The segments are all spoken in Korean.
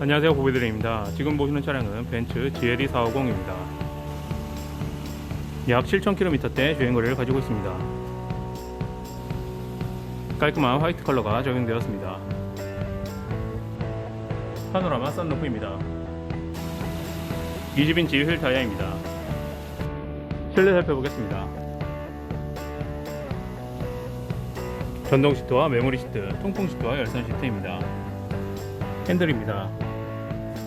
안녕하세요 보배드림입니다. 지금 보시는 차량은 벤츠 GLE 450입니다. 약 7,000km대 주행거리를 가지고 있습니다. 깔끔한 화이트 컬러가 적용되었습니다. 파노라마 썬루프입니다. 20인치 휠 타이어입니다. 실내 살펴보겠습니다. 전동 시트와 메모리 시트, 통풍 시트와 열선 시트입니다. 핸들입니다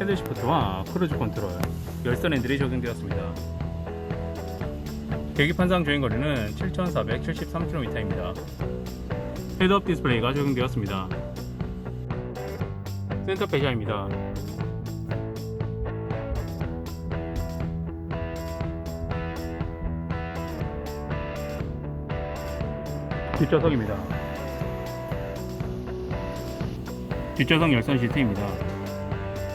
핸들 시프트와 크루즈 컨트롤, 열선 핸들이 적용되었습니다. 계기판상 주행거리는 7,473km입니다. 헤드업 디스플레이가 적용되었습니다. 센터 페시아입니다. 뒷좌석입니다. 뒷좌석 열선 시트입니다.